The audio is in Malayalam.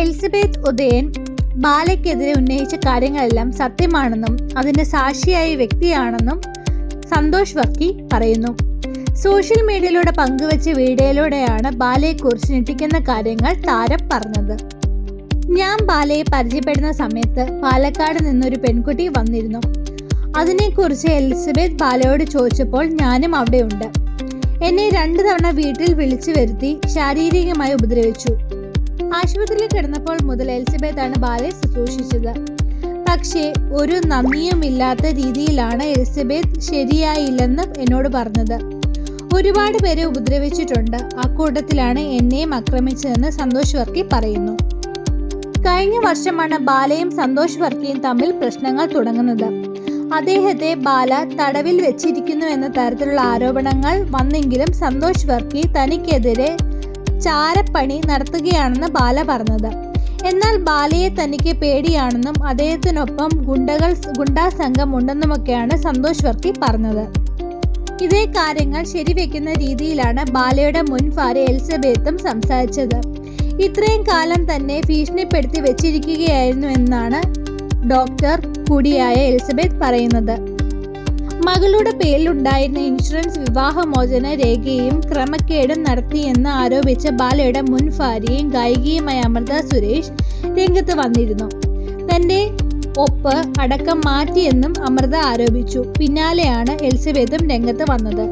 എലിസബത്ത് ഉദയൻ ബാലയ്ക്കെതിരെ ഉന്നയിച്ച കാര്യങ്ങളെല്ലാം സത്യമാണെന്നും അതിന്റെ സാക്ഷിയായ വ്യക്തിയാണെന്നും സന്തോഷ് വർക്കി പറയുന്നു. സോഷ്യൽ മീഡിയയിലൂടെ പങ്കുവച്ച വീഡിയോയിലൂടെയാണ് ബാലയെക്കുറിച്ച് ഞെട്ടിക്കുന്ന കാര്യങ്ങൾ താരം പറഞ്ഞത്. ഞാൻ ബാലയെ പരിചയപ്പെടുന്ന സമയത്ത് പാലക്കാട് നിന്നൊരു പെൺകുട്ടി വന്നിരുന്നു. അതിനെക്കുറിച്ച് എലിസബത്ത് ബാലയോട് ചോദിച്ചപ്പോൾ ഞാനും അവിടെയുണ്ട്. എന്നെ രണ്ടു തവണ വീട്ടിൽ വിളിച്ചു വരുത്തി ശാരീരികമായി ഉപദ്രവിച്ചു. ആശുപത്രിയിൽ കിടന്നപ്പോൾ മുതൽ എലിസബത്ത് ആണ് ബാലയെ ശുശ്രൂഷിച്ചത്. പക്ഷേ ഒരു നന്ദിയുമില്ലാത്ത രീതിയിലാണ് എലിസബത്ത് ശരിയായില്ലെന്ന് എന്നോട് പറഞ്ഞത്. ഒരുപാട് പേരെ ഉപദ്രവിച്ചിട്ടുണ്ട്. അക്കൂട്ടത്തിലാണ് എന്നെയും ആക്രമിച്ചതെന്ന് സന്തോഷ് വർക്കി പറയുന്നു. കഴിഞ്ഞ വർഷമാണ് ബാലയും സന്തോഷ് വർക്കിയും തമ്മിൽ പ്രശ്നങ്ങൾ തുടങ്ങുന്നത്. അദ്ദേഹത്തെ ബാല തടവിൽ വെച്ചിരിക്കുന്നു എന്ന തരത്തിലുള്ള ആരോപണങ്ങൾ വന്നെങ്കിലും സന്തോഷ് വർക്കി തനിക്കെതിരെ ചാരപ്പണി നടത്തുകയാണെന്ന് ബാല പറഞ്ഞത്. എന്നാൽ ബാലയെ തനിക്ക് പേടിയാണെന്നും അദ്ദേഹത്തിനൊപ്പം ഗുണ്ടകൾ ഗുണ്ടാ സംഘം ഉണ്ടെന്നുമൊക്കെയാണ് സന്തോഷ് വർക്കി പറഞ്ഞത്. ഇതേ കാര്യങ്ങൾ ശരിവെക്കുന്ന രീതിയിലാണ് ബാലയുടെ മുൻ ഭാര്യ എലിസബത്തും സംസാരിച്ചത്. ഇത്രയും കാലം തന്നെ ഭീഷണിപ്പെടുത്തി വെച്ചിരിക്കുകയായിരുന്നു എന്നാണ് ഡോക്ടർ കൂടിയായ എലിസബത്ത് പറയുന്നത്. മകളുടെ പേരിലുണ്ടായിരുന്ന ഇൻഷുറൻസ് വിവാഹമോചന രേഖയും ക്രമക്കേടും നടത്തിയെന്ന് ആരോപിച്ച ബാലയുടെ മുൻ ഭാര്യയും ഗായികയുമായ അമൃത സുരേഷ് രംഗത്ത് വന്നിരുന്നു. തന്റെ ഒപ്പ് അടക്കം മാറ്റിയെന്നും അമൃത ആരോപിച്ചു. പിന്നാലെയാണ് എലിസബത്തും രംഗത്ത് വന്നത്.